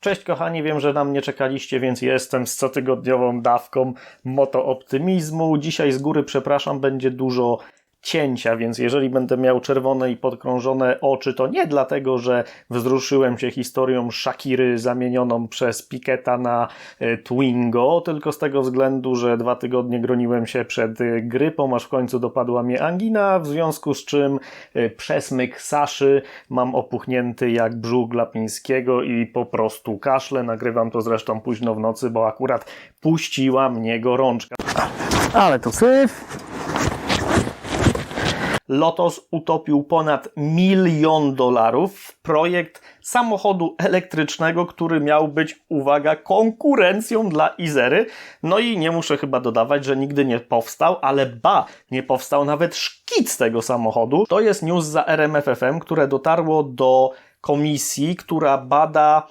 Cześć kochani, wiem, że na mnie czekaliście, więc jestem z cotygodniową dawką moto optymizmu. Dzisiaj z góry przepraszam, będzie dużo cięcia, więc jeżeli będę miał czerwone i podkrążone oczy, to nie dlatego, że wzruszyłem się historią Shakiry zamienioną przez Piketa na e, Twingo, tylko z tego względu, że dwa tygodnie groniłem się przed e, grypą, aż w końcu dopadła mnie angina, w związku z czym e, przesmyk Saszy mam opuchnięty jak brzuch Glapińskiego i po prostu kaszle. Nagrywam to zresztą późno w nocy, bo akurat puściła mnie gorączka. Ale tu syf. Lotos utopił ponad milion dolarów w projekt samochodu elektrycznego, który miał być, uwaga, konkurencją dla Izery. No i nie muszę chyba dodawać, że nigdy nie powstał, ale ba, nie powstał nawet szkic tego samochodu. To jest news za RMFFM, które dotarło do komisji, która bada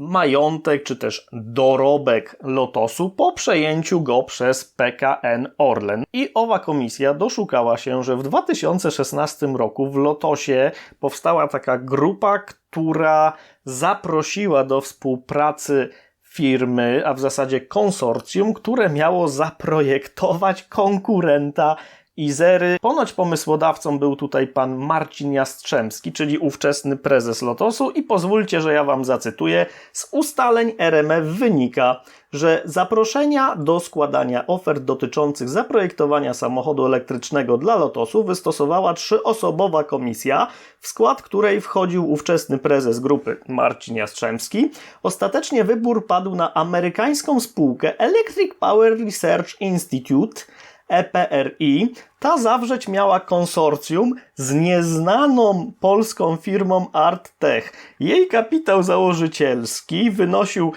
majątek czy też dorobek Lotosu po przejęciu go przez PKN Orlen. I owa komisja doszukała się, że w 2016 roku w Lotosie powstała taka grupa, która zaprosiła do współpracy firmy, a w zasadzie konsorcjum, które miało zaprojektować konkurenta Izery. Ponoć pomysłodawcą był tutaj pan Marcin Jastrzębski, czyli ówczesny prezes Lotosu i pozwólcie, że ja wam zacytuję. Z ustaleń RMF wynika, że zaproszenia do składania ofert dotyczących zaprojektowania samochodu elektrycznego dla Lotosu wystosowała trzyosobowa komisja, w skład której wchodził ówczesny prezes grupy Marcin Jastrzębski. Ostatecznie wybór padł na amerykańską spółkę Electric Power Research Institute, EPRI, ta zawrzeć miała konsorcjum z nieznaną polską firmą ArtTech. Jej kapitał założycielski wynosił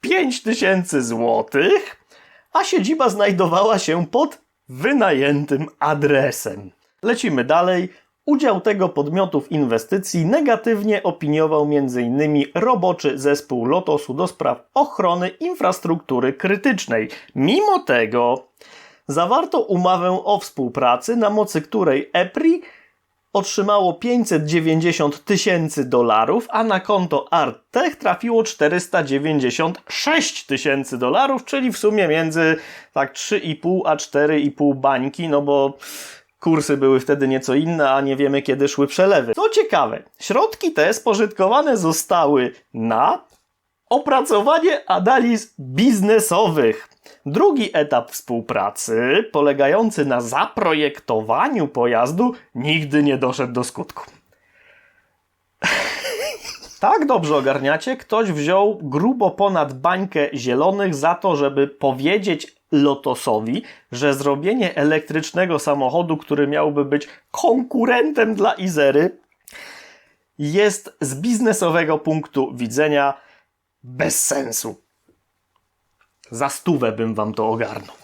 5000 złotych, a siedziba znajdowała się pod wynajętym adresem. Lecimy dalej. Udział tego podmiotu w inwestycji negatywnie opiniował m.in. roboczy zespół Lotosu do spraw ochrony infrastruktury krytycznej. Mimo tego zawarto umowę o współpracy, na mocy której EPRI otrzymało 590 tysięcy dolarów, a na konto ArtTech trafiło 496 tysięcy dolarów, czyli w sumie między tak 3,5 a 4,5 bańki, no bo kursy były wtedy nieco inne, a nie wiemy kiedy szły przelewy. Co ciekawe, środki te spożytkowane zostały na opracowanie analiz biznesowych. Drugi etap współpracy, polegający na zaprojektowaniu pojazdu, nigdy nie doszedł do skutku. Tak dobrze ogarniacie, ktoś wziął grubo ponad bańkę zielonych za to, żeby powiedzieć Lotosowi, że zrobienie elektrycznego samochodu, który miałby być konkurentem dla Izery, jest z biznesowego punktu widzenia bez sensu. Za stówę bym wam to ogarnął.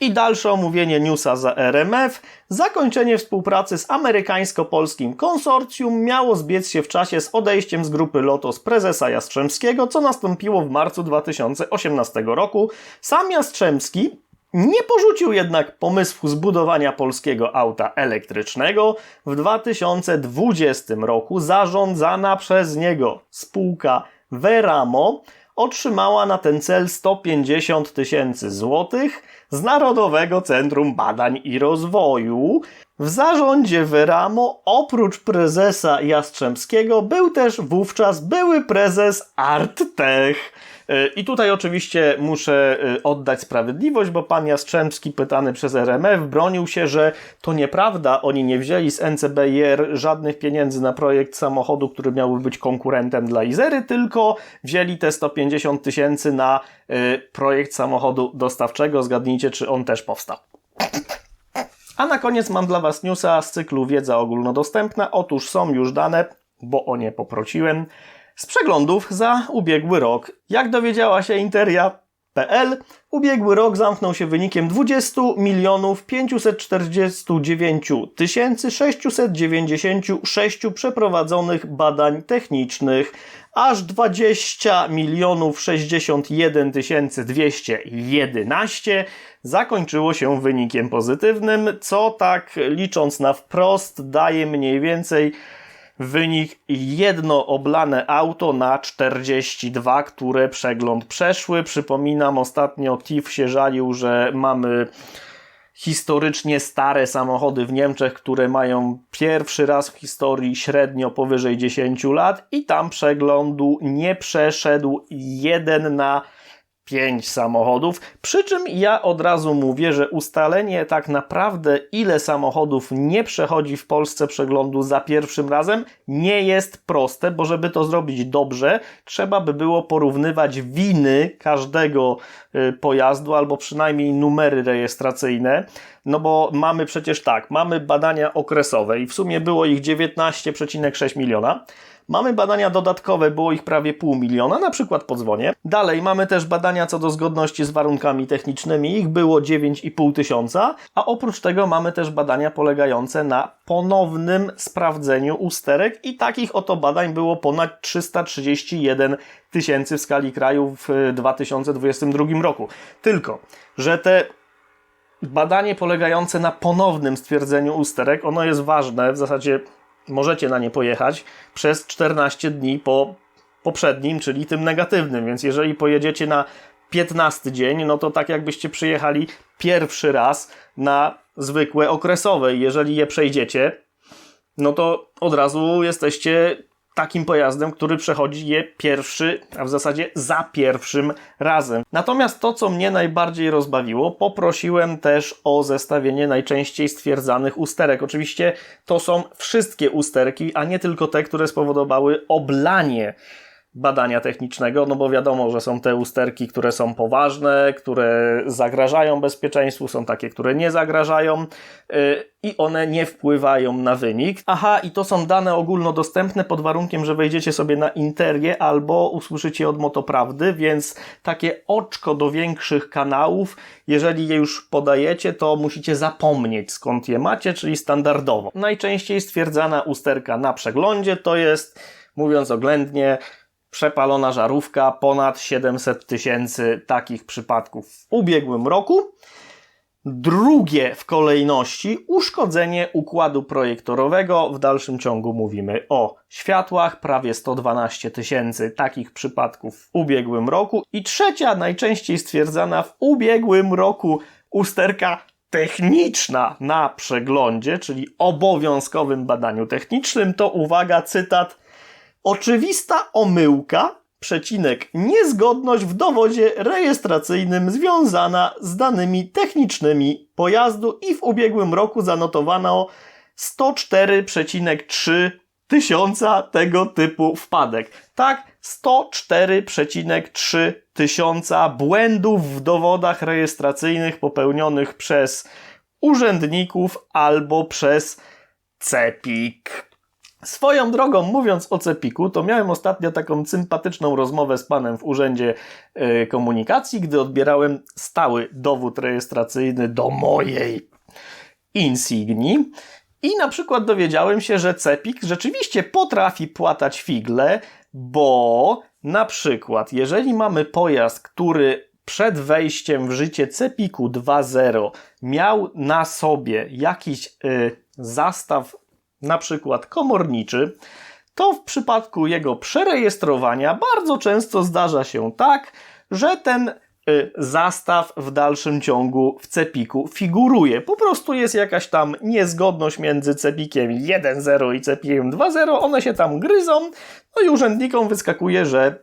I dalsze omówienie newsa za RMF. Zakończenie współpracy z amerykańsko-polskim konsorcjum miało zbiec się w czasie z odejściem z grupy Lotos prezesa Jastrzębskiego, co nastąpiło w marcu 2018 roku. Sam Jastrzębski nie porzucił jednak pomysłu zbudowania polskiego auta elektrycznego. W 2020 roku zarządzana przez niego spółka Veramo otrzymała na ten cel 150 tysięcy złotych z Narodowego Centrum Badań i Rozwoju. W zarządzie Veramo oprócz prezesa Jastrzębskiego był też wówczas były prezes ArtTech. I tutaj oczywiście muszę y, oddać sprawiedliwość, bo pan Jastrzębski, pytany przez RMF, bronił się, że to nieprawda, oni nie wzięli z NCBR żadnych pieniędzy na projekt samochodu, który miałby być konkurentem dla Izery, tylko wzięli te 150 tysięcy na y, projekt samochodu dostawczego. Zgadnijcie, czy on też powstał. A na koniec mam dla Was newsa z cyklu Wiedza ogólnodostępna. Otóż są już dane, bo o nie poprosiłem z przeglądów za ubiegły rok. Jak dowiedziała się Interia.pl, ubiegły rok zamknął się wynikiem 20 milionów 549 696 przeprowadzonych badań technicznych, aż 20 milionów 61 211 zakończyło się wynikiem pozytywnym, co tak licząc na wprost daje mniej więcej wynik jedno oblane auto na 42, które przegląd przeszły. Przypominam, ostatnio TIF się żalił, że mamy historycznie stare samochody w Niemczech, które mają pierwszy raz w historii średnio powyżej 10 lat i tam przeglądu nie przeszedł jeden na 5 samochodów. Przy czym ja od razu mówię, że ustalenie tak naprawdę ile samochodów nie przechodzi w Polsce przeglądu za pierwszym razem nie jest proste, bo żeby to zrobić dobrze, trzeba by było porównywać winy każdego y, pojazdu albo przynajmniej numery rejestracyjne. No bo mamy przecież tak, mamy badania okresowe i w sumie było ich 19,6 miliona. Mamy badania dodatkowe, było ich prawie pół miliona, na przykład po dzwonie. Dalej mamy też badania co do zgodności z warunkami technicznymi, ich było 9,5 tysiąca, a oprócz tego mamy też badania polegające na ponownym sprawdzeniu usterek i takich oto badań było ponad 331 tysięcy w skali kraju w 2022 roku. Tylko, że te badanie polegające na ponownym stwierdzeniu usterek, ono jest ważne, w zasadzie możecie na nie pojechać przez 14 dni po poprzednim, czyli tym negatywnym. Więc jeżeli pojedziecie na 15 dzień, no to tak jakbyście przyjechali pierwszy raz na zwykłe okresowe. Jeżeli je przejdziecie, no to od razu jesteście takim pojazdem, który przechodzi je pierwszy, a w zasadzie za pierwszym razem. Natomiast to, co mnie najbardziej rozbawiło, poprosiłem też o zestawienie najczęściej stwierdzanych usterek. Oczywiście to są wszystkie usterki, a nie tylko te, które spowodowały oblanie badania technicznego, no bo wiadomo, że są te usterki, które są poważne, które zagrażają bezpieczeństwu, są takie, które nie zagrażają yy, i one nie wpływają na wynik. Aha, i to są dane ogólnodostępne pod warunkiem, że wejdziecie sobie na Interię albo usłyszycie od Motoprawdy, więc takie oczko do większych kanałów, jeżeli je już podajecie, to musicie zapomnieć skąd je macie, czyli standardowo. Najczęściej stwierdzana usterka na przeglądzie to jest, mówiąc oględnie, przepalona żarówka, ponad 700 tysięcy takich przypadków w ubiegłym roku. Drugie w kolejności uszkodzenie układu projektorowego. W dalszym ciągu mówimy o światłach, prawie 112 tysięcy takich przypadków w ubiegłym roku. I trzecia, najczęściej stwierdzana w ubiegłym roku usterka techniczna na przeglądzie, czyli obowiązkowym badaniu technicznym, to uwaga, cytat. Oczywista omyłka, przecinek, niezgodność w dowodzie rejestracyjnym związana z danymi technicznymi pojazdu i w ubiegłym roku zanotowano 104,3 tysiąca tego typu wpadek. Tak, 104,3 tysiąca błędów w dowodach rejestracyjnych popełnionych przez urzędników albo przez CEPIK. Swoją drogą, mówiąc o Cepiku, to miałem ostatnio taką sympatyczną rozmowę z panem w Urzędzie y, Komunikacji, gdy odbierałem stały dowód rejestracyjny do mojej Insignii. I na przykład dowiedziałem się, że Cepik rzeczywiście potrafi płatać figle, bo na przykład, jeżeli mamy pojazd, który przed wejściem w życie Cepiku 2.0 miał na sobie jakiś y, zastaw na przykład komorniczy, to w przypadku jego przerejestrowania bardzo często zdarza się tak, że ten y, zastaw w dalszym ciągu w cepiku figuruje. Po prostu jest jakaś tam niezgodność między cepikiem 1.0 i cepikiem 2.0, one się tam gryzą, no i urzędnikom wyskakuje, że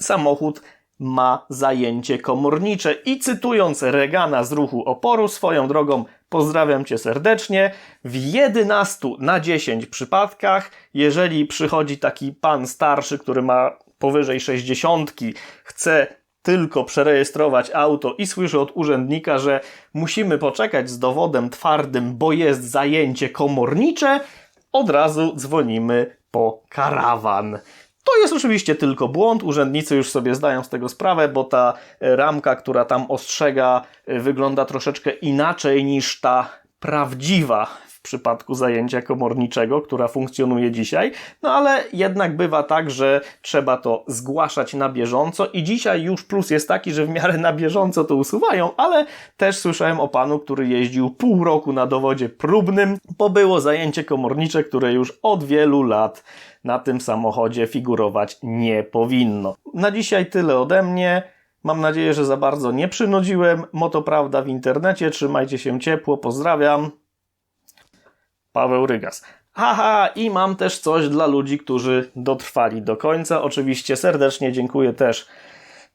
samochód ma zajęcie komornicze. I cytując Regana z ruchu oporu, swoją drogą pozdrawiam Cię serdecznie, w 11 na 10 przypadkach, jeżeli przychodzi taki pan starszy, który ma powyżej 60, chce tylko przerejestrować auto i słyszy od urzędnika, że musimy poczekać z dowodem twardym, bo jest zajęcie komornicze, od razu dzwonimy po karawan. To jest oczywiście tylko błąd. Urzędnicy już sobie zdają z tego sprawę, bo ta e, ramka, która tam ostrzega, e, wygląda troszeczkę inaczej niż ta prawdziwa w przypadku zajęcia komorniczego, która funkcjonuje dzisiaj, no ale jednak bywa tak, że trzeba to zgłaszać na bieżąco i dzisiaj już plus jest taki, że w miarę na bieżąco to usuwają, ale też słyszałem o panu, który jeździł pół roku na dowodzie próbnym, bo było zajęcie komornicze, które już od wielu lat na tym samochodzie figurować nie powinno. Na dzisiaj tyle ode mnie. Mam nadzieję, że za bardzo nie przynudziłem. Moto Prawda w internecie. Trzymajcie się ciepło. Pozdrawiam. Paweł Rygas. Haha, i mam też coś dla ludzi, którzy dotrwali do końca. Oczywiście serdecznie dziękuję też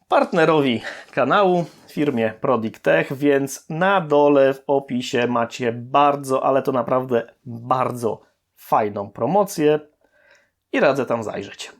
partnerowi kanału, firmie Prodict Tech, więc na dole w opisie macie bardzo, ale to naprawdę bardzo fajną promocję i radzę tam zajrzeć.